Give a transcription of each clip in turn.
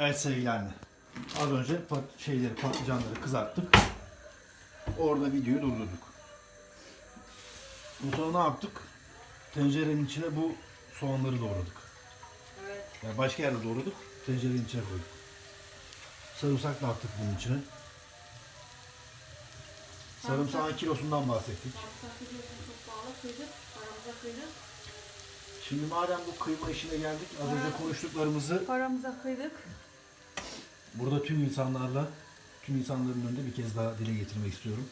Evet sevgili anne. Az önce pat şeyleri patlıcanları kızarttık. Orada videoyu durdurduk. Bu sonra ne yaptık? Tencerenin içine bu soğanları doğradık. Evet. Yani başka yerde doğradık. Tencerenin içine koyduk. Sarımsak da attık bunun içine. Sarımsağın kilosundan bahsettik. Şimdi madem bu kıyma işine geldik, az önce konuştuklarımızı Paramıza kıydık. Burada tüm insanlarla, tüm insanların önünde bir kez daha dile getirmek istiyorum.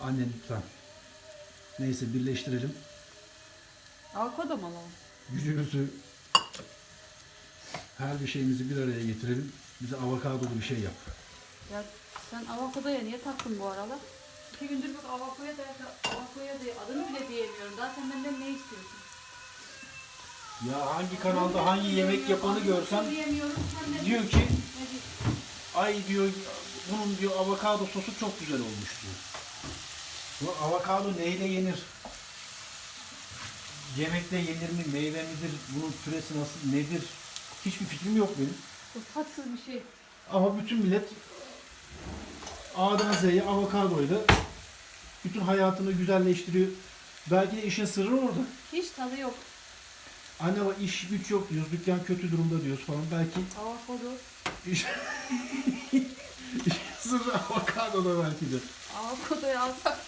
Anne lütfen. Neyse birleştirelim. Avokado mu alalım? Gücümüzü her bir şeyimizi bir araya getirelim. Bize avokadolu bir şey yap. Ya sen avokadoya niye taktın bu aralar? İki gündür bak avokadoya da avokadoya da adını bile diyemiyorum. Daha sen benden ne istiyorsun? Ya hangi kanalda hangi yemek yapanı görsem diyor ki ay diyor bunun diyor avokado sosu çok güzel olmuş diyor. Bu avokado neyle yenir? Yemekle yenir mi? Meyve midir? Bunun püresi nasıl? Nedir? Hiçbir fikrim yok benim. Bu tatsız bir şey. Ama bütün millet A'dan Z'ye avokadoyla bütün hayatını güzelleştiriyor. Belki de işin sırrı orada. Hiç tadı yok. Anne bak iş güç yok diyoruz, dükkan kötü durumda diyoruz falan. Belki Avokado. iş, sırrı avokadoda belki de. Avokadoyu alsak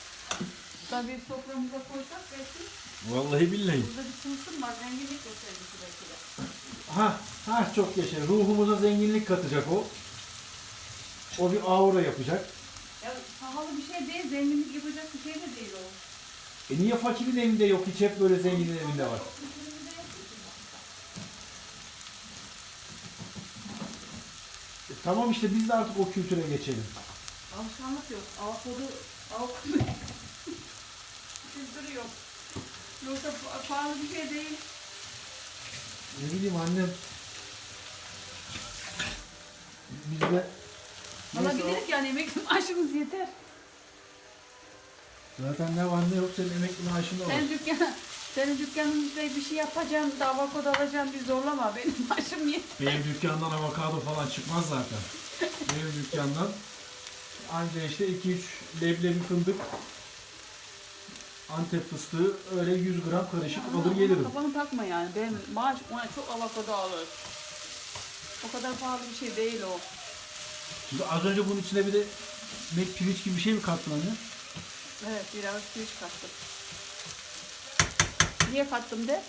da bir soframıza koysak belki Vallahi billahi. burada bir tılsım var. Zenginlik göstergesi belki de. Ha, ha çok yaşa. Ruhumuza zenginlik katacak o. O bir aura yapacak. Ya pahalı bir şey değil. Zenginlik yapacak bir şey de değil o. E niye fakirin evinde yok hiç hep böyle zenginin evinde var? Tamam işte biz de artık o kültüre geçelim. Alışkanlık yok. Avokado, avokado kültürü yok. Yoksa pa- pahalı bir şey değil. Ne bileyim annem. Biz de Neyse, Alabiliriz yani emekli maaşımız yeter. zaten ne var ne yok senin emekli maaşın da var. Sen dükkan, senin dükkanında bir şey yapacağım, da avokado alacağım bir zorlama. Benim maaşım yeter. Benim dükkandan avokado falan çıkmaz zaten. Benim dükkandan anca işte 2-3 leblebi fındık Antep fıstığı öyle 100 gram karışık alır gelirim. Kafanı takma yani. Benim maaş ona çok avokado alır. O kadar pahalı bir şey değil o. Şimdi az önce bunun içine bir de pirinç gibi bir şey mi kattın anne? Evet biraz pirinç kattım. Niye kattım de?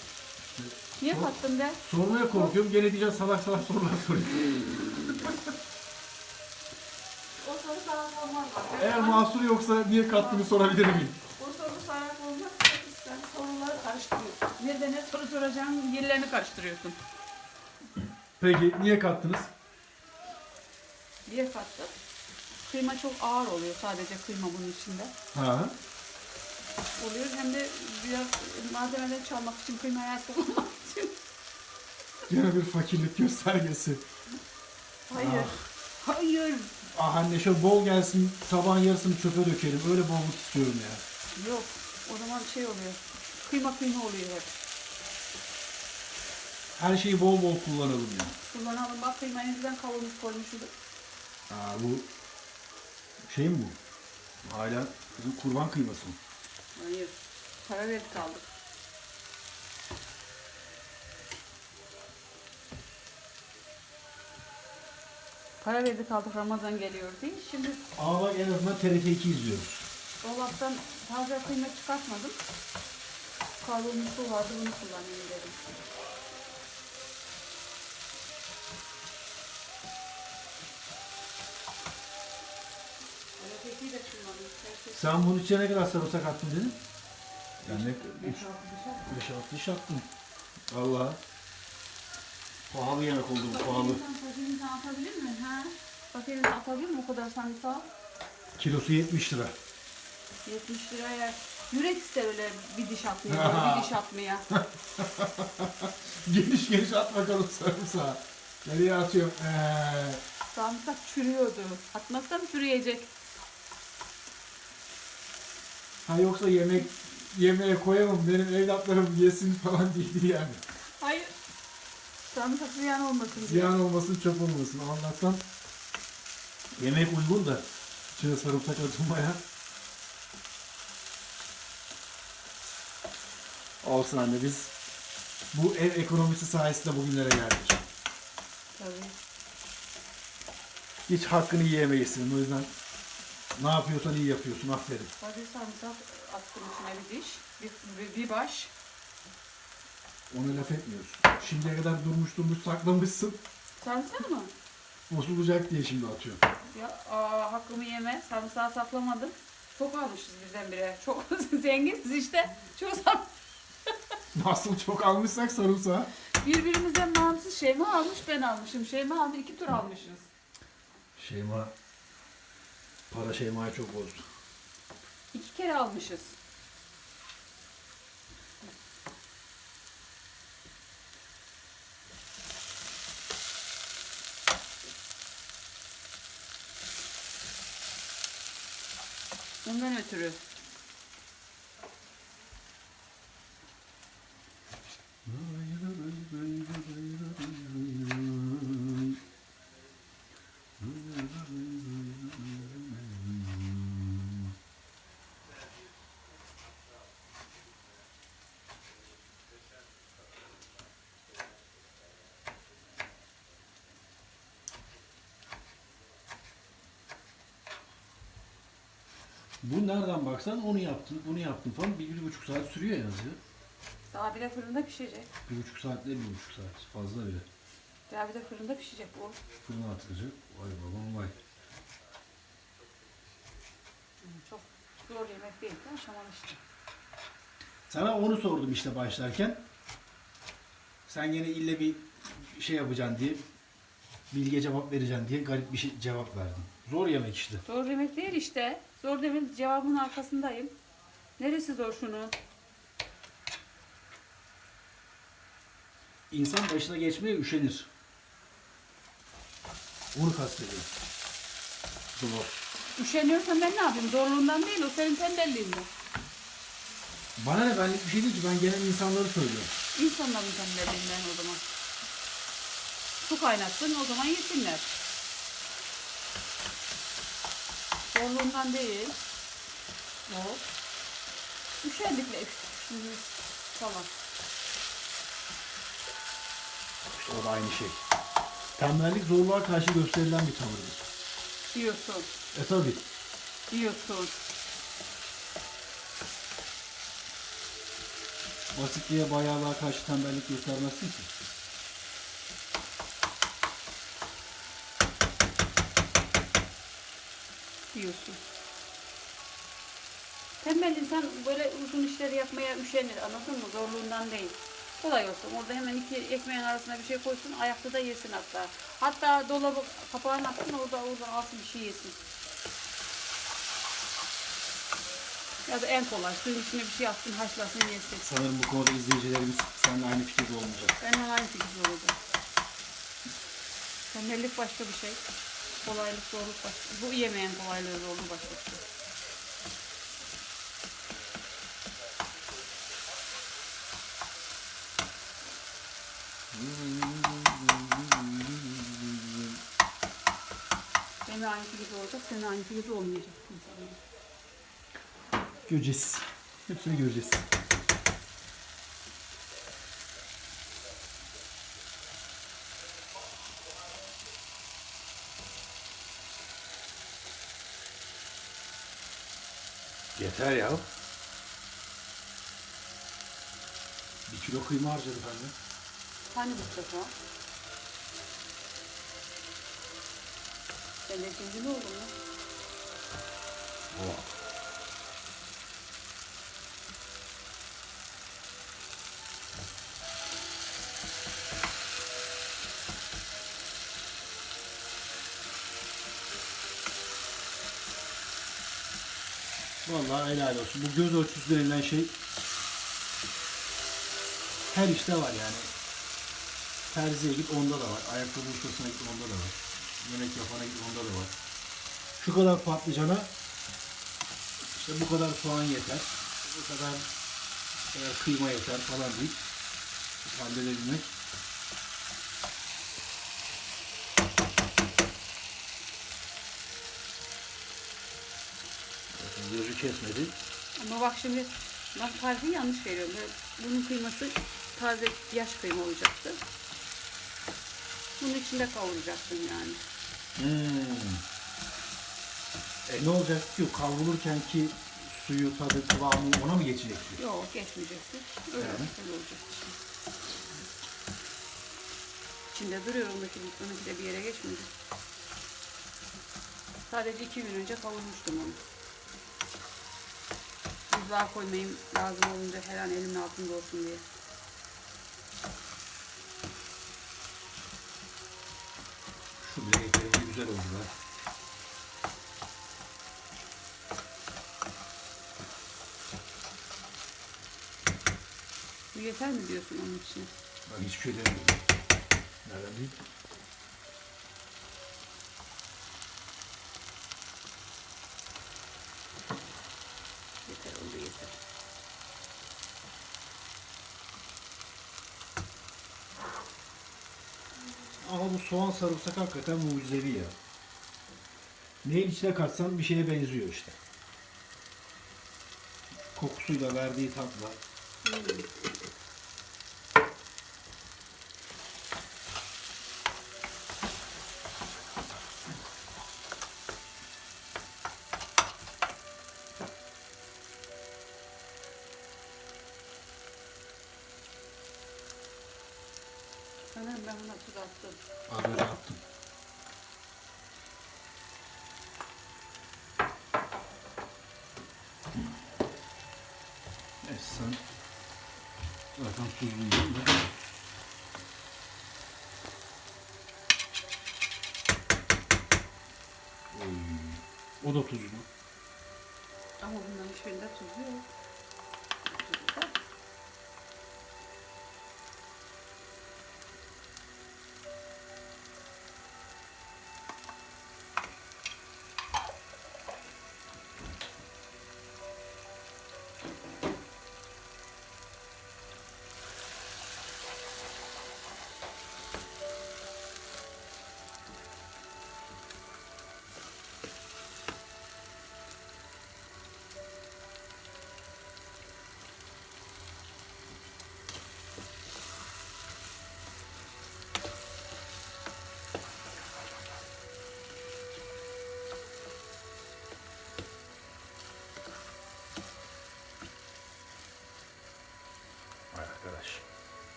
Niye Sor- kattım de? Sormaya korkuyorum. Gene diyeceğim salak salak sorular soruyor. O soru sana sormam var. Eğer mahsur yoksa niye kattığını sorabilir miyim? O soru sana sormaz. Sen soruları karıştırıyorsun. Nerede ne soru soracağım yerlerini karıştırıyorsun. Peki niye kattınız? Niye kattım? Kıyma çok ağır oluyor sadece kıyma bunun içinde. Ha. Oluyor hem de biraz malzemeden çalmak için kıymayı kullanmak için. Gene bir fakirlik göstergesi. Hayır. Hayır. Ah anne şöyle bol gelsin tabağın yarısını çöpe dökelim. Öyle bolluk istiyorum ya. Yok. O zaman şey oluyor. Kıyma kıyma oluyor hep. Her şeyi bol bol kullanalım ya. Kullanalım. Bak kıymayı önceden kavurmuş koymuşuz. Aa, bu şey mi bu? Hala kurban kıyması mı? Hayır. Para verdik aldık. Para verdik aldık Ramazan geliyor değil. Şimdi Ama bak en azından TRT 2 izliyoruz. dolaptan taze kıyma çıkartmadım. Kavrulmuş su vardı bunu kullanayım dedim. Ekiyi de kullanayım. Herkes- Sen bunun içine ne kadar sarımsak attın dedin? Dişer. 5-6 diş attım. Allah. Pahalı yemek oldu bu pahalı. İnsan atabilir mi? Ha? İnsan atabilir mi o kadar sarımsağı? Kilosu 70 lira. 70 liraya yürek ister öyle bir diş atmaya, bir diş atmaya. geniş geniş at bakalım sarımsağı. Nereye atıyorum? Ee, Sarımsak çürüyordu. Atmazsam çürüyecek. Ha yoksa yemek yemeğe koyamam benim evlatlarım yesin falan değildi yani. Hayır. Sarımsak ziyan olmasın diye. Ziyan olmasın, çöp olmasın. Allah'tan yemek uygun da içine sarımsak atılmaya. Olsun anne biz bu ev ekonomisi sayesinde bugünlere geldik. Tabii. Hiç hakkını yiyemeyiz. O yüzden ne yapıyorsan iyi yapıyorsun. Aferin. Hadi sarımsak attım içine bir diş. Bir, bir, bir baş. Ona laf etmiyorsun. Şimdiye kadar durmuş durmuş saklamışsın. Sarımsak mı? Bozulacak diye şimdi atıyorum. Ya aa, hakkımı yeme. Sarımsağı saklamadım. Çok almışız birdenbire. Çok zenginiz işte. Çok sar- Nasıl çok almışsak sarımsağı. Birbirimizden bağımsız Şeyma almış ben almışım. Şeyma aldı iki tur almışız. Şeyma para Şeyma'yı çok bozdu. İki kere almışız. Bundan ötürü. Bu nereden baksan onu yaptın, bunu yaptın falan bir, bir buçuk saat sürüyor en az ya. Daha bir de fırında pişecek. Bir buçuk saat değil bir buçuk saat. Fazla bile. Daha bir de fırında pişecek bu. Fırına atılacak. Vay babam vay. Çok zor yemek değil. Aşaman işte. Sana onu sordum işte başlarken. Sen gene ille bir şey yapacaksın diye, bilge cevap vereceksin diye garip bir şey cevap verdin. Zor yemek işte. Zor yemek değil işte. Zor demin cevabın arkasındayım. Neresi zor şunun? İnsan başına geçmeye üşenir. Onu kastediyorum. Zor. Üşeniyorsan ben ne yapayım? Zorluğundan değil o senin tembelliğinden. Bana ne benlik bir şey değil ki ben genel insanları söylüyorum. İnsanların tembelliğinden o zaman. Su kaynattın o zaman yesinler. Zorluğundan değil. O. Üşendikle şimdi falan. İşte o da aynı şey. Tembellik zorluğa karşı gösterilen bir tavırdır. Diyorsun. E tabi. Diyorsun. Basitliğe bayağılığa karşı tembellik göstermezsin ki. Diyorsun. Tembel insan böyle uzun işleri yapmaya üşenir anladın mı? Zorluğundan değil. Kolay olsun. Orada hemen iki ekmeğin arasına bir şey koysun. Ayakta da yesin hatta. Hatta dolabı kapağını açsın orada oradan alsın bir şey yesin. Ya da en kolay suyun içine bir şey atsın haşlasın yesin. Sanırım bu konuda izleyicilerimiz seninle aynı fikirde olmayacak. Ben aynı fikirde olacağım. Tembellik başka bir şey. Kolaylık, zorluk başka. Bu yemeğin kolaylığı, zorluğu şey. Benim aynı fikirde olacak, senin aynı fikirde olmayacak. Göreceğiz. Hepsini göreceğiz. Yeter ya. Bir kilo kıyma harcadı bende. Hani bu sefer? Sen de ikinci mi oldun ya? Oh. Vallahi helal olsun. Bu göz ölçüsü denilen şey her işte var yani. Terziye git onda da var. Ayakkabı ustasına git onda da var. Yemek yapana git onda da var. Şu kadar patlıcana işte bu kadar soğan yeter. Bu kadar, bu kadar kıyma yeter falan deyip halledebilmek kesmedi. Ama bak şimdi ben tarifi yanlış veriyorum. Bunun kıyması taze yaş kıyma olacaktı. Bunun içinde kavuracaktım yani. Hmm. E ne olacak ki kavrulurken ki suyu, tadı, kıvamı ona mı geçecekti? Yok geçmeyecekti. Öyle, Yani? öyle olacak işte. İçinde duruyor ondaki, ondaki de bir yere geçmedi. Sadece iki gün önce kavurmuştum onu. Buzluğa koymayayım lazım olunca her an elimin altında olsun diye. Şu bile yeterince güzel oldu be. Bu yeter mi diyorsun onun için? Ben hiçbir şey demiyorum. Nereden değil? Yeter oldu yeter. Ama bu soğan sarımsak hakikaten mucizevi ya. Neyin içine katsan bir şeye benziyor işte. Kokusuyla verdiği tatla. Hmm. Sanırım ben buna tuz attım. Az önce attım. Evet sen zaten tuzluydun da. Oy, O da tuzlu. Ama bunların hiçbirinde tuz yok.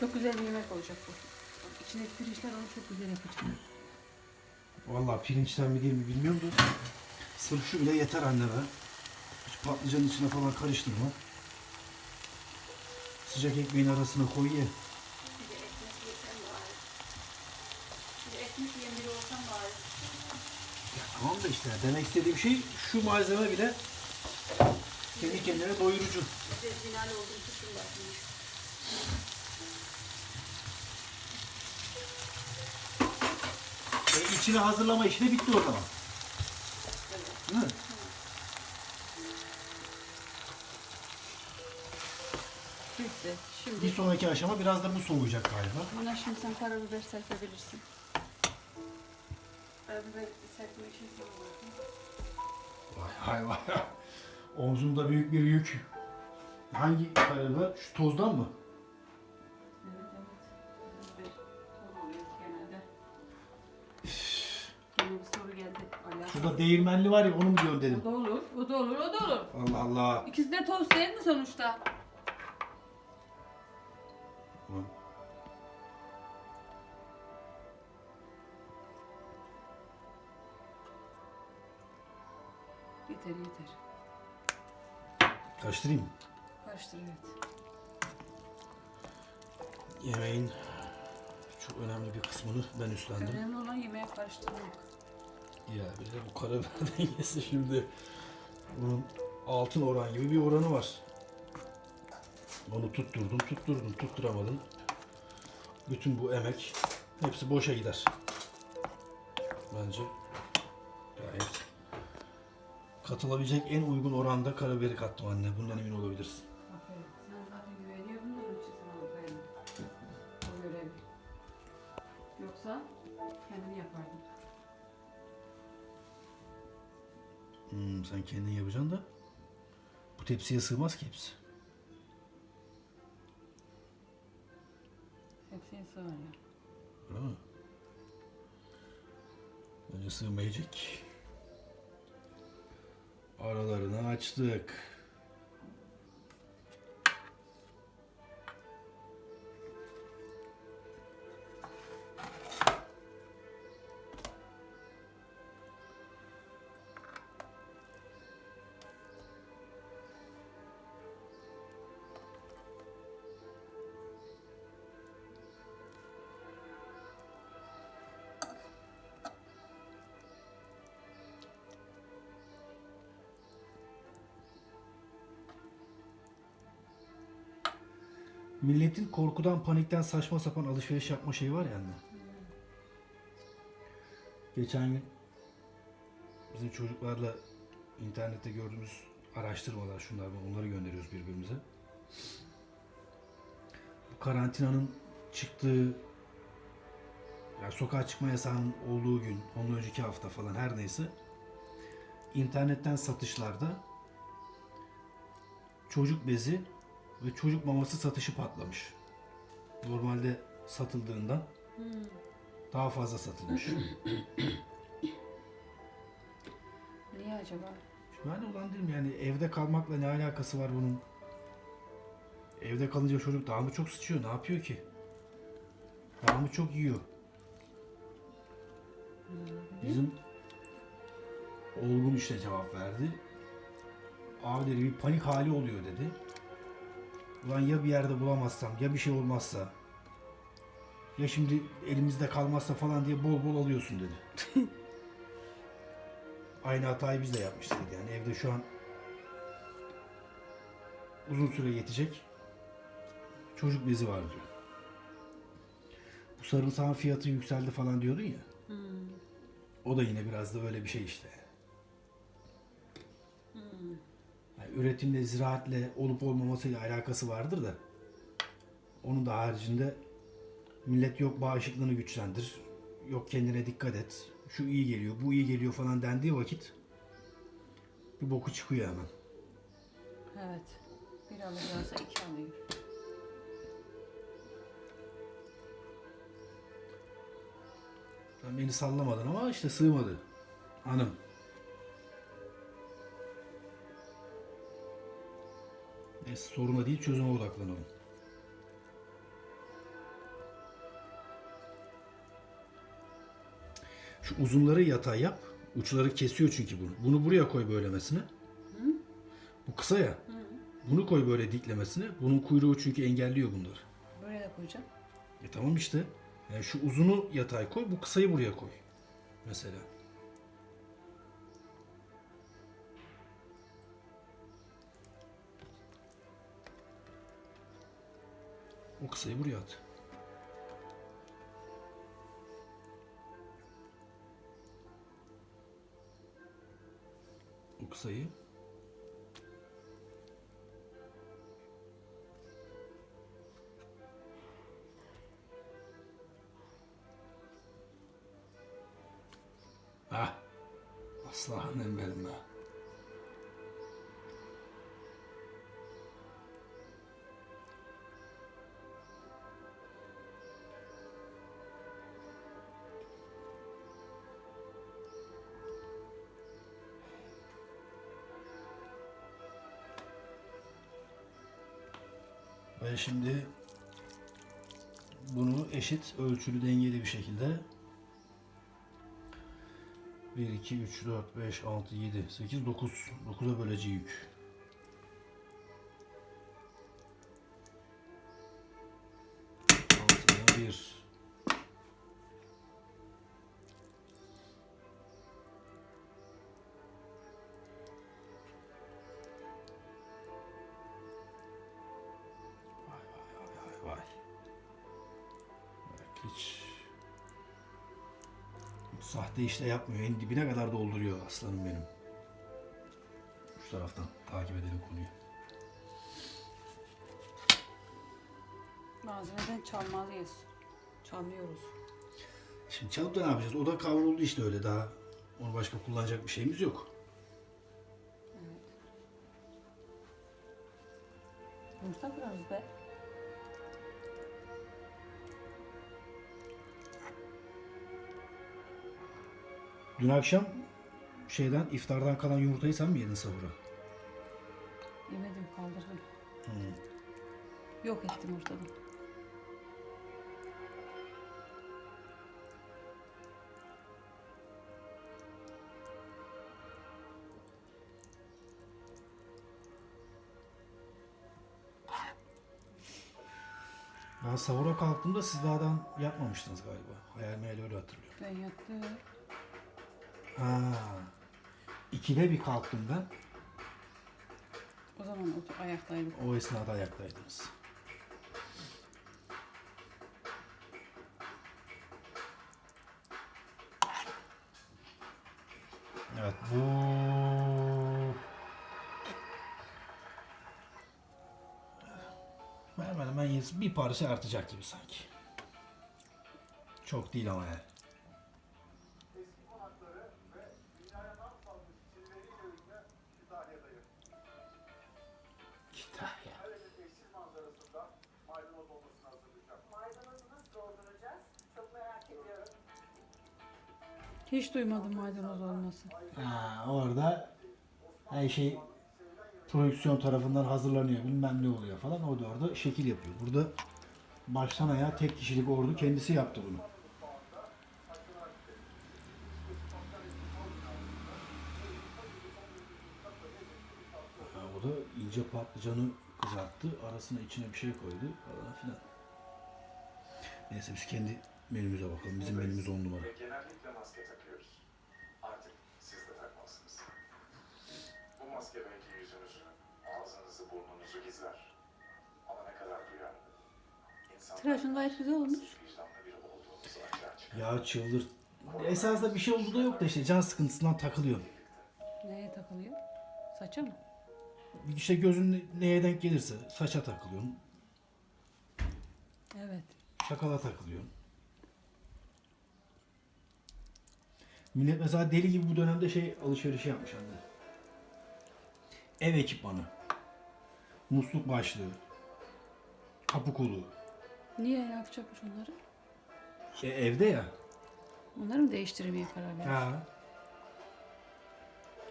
Çok güzel bir yemek olacak bu. İçindeki pirinçler onu çok güzel yapacak. Vallahi pirinçten mi değil mi bilmiyorum da. Sırf şu bile yeter anne be. Hiç patlıcanın içine falan karıştırma. Sıcak ekmeğin arasına koy ye. Bir de ekmek yesen bari. Bir de ekmek yiyen biri olsam bari. Ya tamam da işte demek istediğim şey şu malzeme bile kendi kendine doyurucu. Bir de var. E, içini hazırlama işi de bitti o zaman. Değil mi? Bitti. Şimdi Bir sonraki aşama biraz da bu soğuyacak galiba. buna şimdi sen karabiber serpebilirsin. Karabiber serpme için bırakayım. Vay vay vay. Omzumda büyük bir yük. Hangi karabiber? Şu tozdan mı? Şurada değirmenli var ya onu mu diyorsun O dedim. da olur, o da olur, o da olur. Allah Allah. İkisi de toz değil mi sonuçta? Ulan. Yeter yeter. Karıştırayım mı? Karıştır evet. Yemeğin çok önemli bir kısmını ben üstlendim. Önemli olan yemeğe karıştırmak. Ya bir de bu karabiber dengesi şimdi bunun altın oran gibi bir oranı var. Onu tutturdum, tutturdum, tutturamadım. Bütün bu emek hepsi boşa gider. Bence gayet katılabilecek en uygun oranda karabiberi kattım anne. Bundan emin olabilirsin. Yoksa kendini yapardın. Hmm, sen kendin yapacaksın da bu tepsiye sığmaz ki hepsi. Hepsini sığar ya. Öyle mi? Bence sığmayacak. Aralarını açtık. Milletin korkudan, panikten saçma sapan alışveriş yapma şeyi var ya anne. Geçen gün bizim çocuklarla internette gördüğümüz araştırmalar şunlar bunlar, onları gönderiyoruz birbirimize. Bu karantinanın çıktığı yani sokağa çıkma yasağının olduğu gün, ondan önceki hafta falan her neyse internetten satışlarda çocuk bezi ve çocuk maması satışı patlamış. Normalde satıldığından daha fazla satılmış. Niye acaba? de ulan dedim yani evde kalmakla ne alakası var bunun? Evde kalınca çocuk daha mı çok sıçıyor? Ne yapıyor ki? Daha mı çok yiyor? Bizim Olgun işte cevap verdi. Abi dedi bir panik hali oluyor dedi. Ulan ya bir yerde bulamazsam ya bir şey olmazsa ya şimdi elimizde kalmazsa falan diye bol bol alıyorsun dedi. Aynı hatayı biz de yapmıştık yani evde şu an uzun süre yetecek çocuk bezi var diyor. Bu sarımsağın fiyatı yükseldi falan diyordun ya. O da yine biraz da öyle bir şey işte. Üretimle, ziraatle olup olmamasıyla alakası vardır da onun da haricinde millet yok bağışıklığını güçlendir, yok kendine dikkat et, şu iyi geliyor, bu iyi geliyor falan dendiği vakit bir boku çıkıyor hemen. Evet. Bir alacaksa iki alıyor. Sen beni sallamadın ama işte sığmadı. Hanım. Neyse soruna değil çözüme odaklanalım. Şu uzunları yatay yap. Uçları kesiyor çünkü bunu. Bunu buraya koy böylemesine. Bu kısa ya. Bunu koy böyle diklemesine. Bunun kuyruğu çünkü engelliyor bunları. Buraya da koyacağım. E tamam işte. Yani şu uzunu yatay koy, bu kısayı buraya koy. Mesela. O kısayı buraya at. O kısayı Ve şimdi bunu eşit ölçülü dengeli bir şekilde 1, 2, 3, 4, 5, 6, 7, 8, 9. 9'a böleceği yük. Altına 1, Hiç sahte işle yapmıyor. En dibine kadar dolduruyor aslanım benim. Şu taraftan takip edelim konuyu. Malzemeden çalmalıyız. Çalmıyoruz. Şimdi çalıp da ne yapacağız? O da kavruldu işte öyle daha. Onu başka kullanacak bir şeyimiz yok. Evet. Yumuşak biraz be. Dün akşam şeyden iftardan kalan yumurtayı sen mi yedin sahura? Yemedim kaldırdım. Yok ettim ortadan. Ben sahura kalktığımda siz dağdan yapmamıştınız galiba. Hayal meyal öyle hatırlıyorum. Ben yattım. Ha. İkide bir kalktım ben. O zaman otur, ayaktaydık. O esnada ayaktaydınız. Evet bu hemen hemen bir parça artacak gibi sanki. Çok değil ama yani. Hiç duymadım maydanoz olması. Ha, orada her şey prodüksiyon tarafından hazırlanıyor bilmem ne oluyor falan o da orada şekil yapıyor. Burada baştan ayağa tek kişilik ordu kendisi yaptı bunu. Ha, o da ince patlıcanı kızarttı. Arasına içine bir şey koydu falan filan. Neyse biz kendi menümüze bakalım. Bizim menümüz on numara. Genellikle maske gizler. Ama ne kadar duyarlı. İnsanlar Tıraşın gayet güzel olmuş. Ya çıldır. Esasında bir şey oldu da yok da işte can sıkıntısından takılıyor. Neye takılıyor? Saça mı? İşte gözün neye denk gelirse saça takılıyorsun, Evet. sakala takılıyorsun. Millet mesela deli gibi bu dönemde şey alışverişi yapmış anne. Ev ekipmanı. Musluk başlığı. Kapı kolu. Niye yapacakmış onları? E, evde ya. Onları mı değiştirmeye karar vermiş? Ha.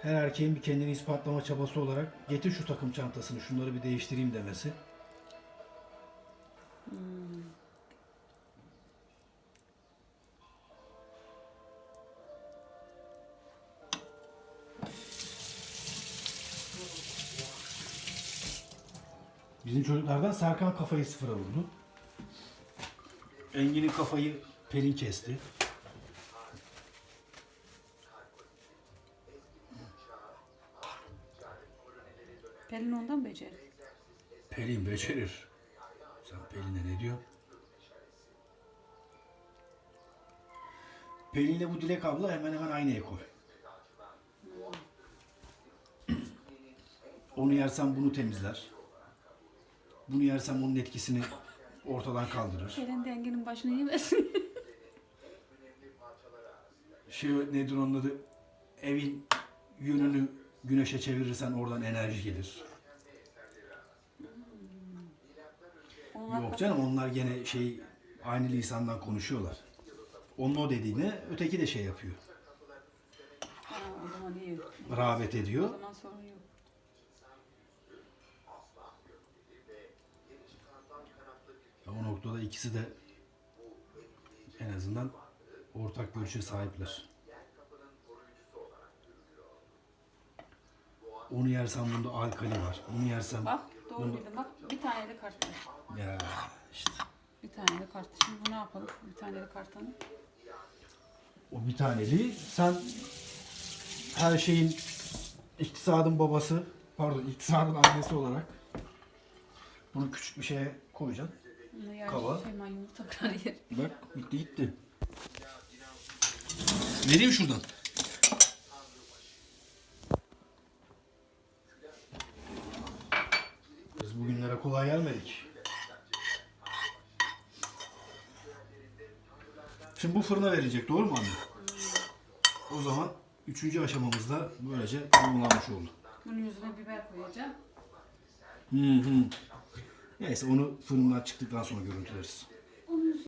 Her erkeğin bir kendini ispatlama çabası olarak getir şu takım çantasını şunları bir değiştireyim demesi. Bizim çocuklardan Serkan kafayı sıfıra vurdu. Engin'in kafayı Pelin kesti. Pelin ondan becerir. Pelin becerir. Sen Pelin'e ne diyorsun? Pelin'le bu Dilek abla hemen hemen aynı ekol. Onu yersem bunu temizler. Bunu yersem onun etkisini ortadan kaldırır. Pelin dengenin başını yemesin. Şey nedir onun adı? Evin yönünü güneşe çevirirsen oradan enerji gelir. Yok canım onlar gene şey aynı lisandan konuşuyorlar. Onun o dediğine öteki de şey yapıyor. Ha, o zaman iyi. Rağbet O ediyor. zaman sorun yok. Ya O noktada ikisi de en azından ortak görüşe sahipler. Onu yersen bunda alkali var. Bunu yersen Bak doğru bildim. Bak bir tane de kart var. ya işte Bir tane de kart. Şimdi bu ne yapalım? Bir tane de kartını. o bir taneli sen her şeyin iktisadın babası pardon iktisadın annesi olarak bunu küçük bir şeye koyacaksın. Bunu yer, Kaba. Hemen yumurta kırar yer. Bak bitti gitti. Vereyim şuradan. Biz bugünlere kolay gelmedik. Şimdi bu fırına verecek doğru mu anne? O zaman üçüncü aşamamızda böylece tamamlanmış oldu. Bunun yüzüne biber koyacağım. Hı hı. Neyse onu fırından çıktıktan sonra görüntüleriz.